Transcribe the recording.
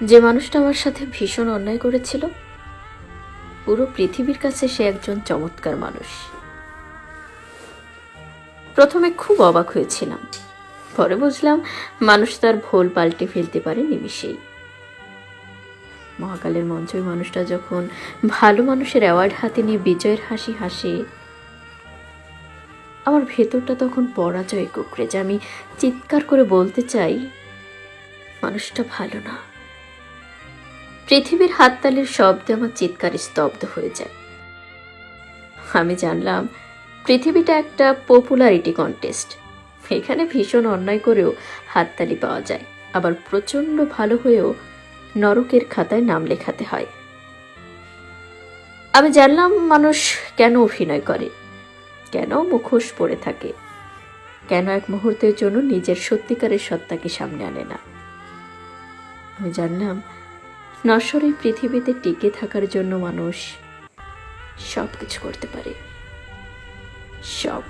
যে মানুষটা আমার সাথে ভীষণ অন্যায় করেছিল, পুরো পৃথিবীর কাছে সে একজন চমৎকার মানুষ। প্রথমে খুব অবাক হয়েছিলাম। পরে বুঝলাম মানুষ তার ভোল পাল্টে ফেলতে পারে নিমিষেই। মহাকালের মঞ্চই মানুষটা যখন ভালো মানুষের অ্যাওয়ার্ড হাতে নিয়ে বিজয়ের হাসি হাসে, আমার ভেতরটা তখন পরাজয় কুকড়ে যে আমি চিৎকার করে বলতে চাই, মানুষটা ভালো না। পৃথিবীর হাততালির শব্দে আমার চিৎকার স্তব্ধ হয়ে যায়। আমি জানলাম, পৃথিবীটা একটা পপুলারিটি কন্টেস্ট এখানে ভীষণ অন্যায় করেও হাততালি পাওয়া যায়, আবার প্রচণ্ড ভালো হয়েও নরকের খাতায় নাম লেখাতে হয়। আমি জানলাম, মানুষ কেন অভিনয় করে? কেন মুখোশ পড়ে থাকে? কেন এক মুহূর্তের জন্য নিজের সত্যিকারের সত্তাকে সামনে আনে না? আমি জানলাম নশ্বর পৃথিবীতে টিকে থাকার জন্য মানুষ সব কিছু করতে পারে। সব।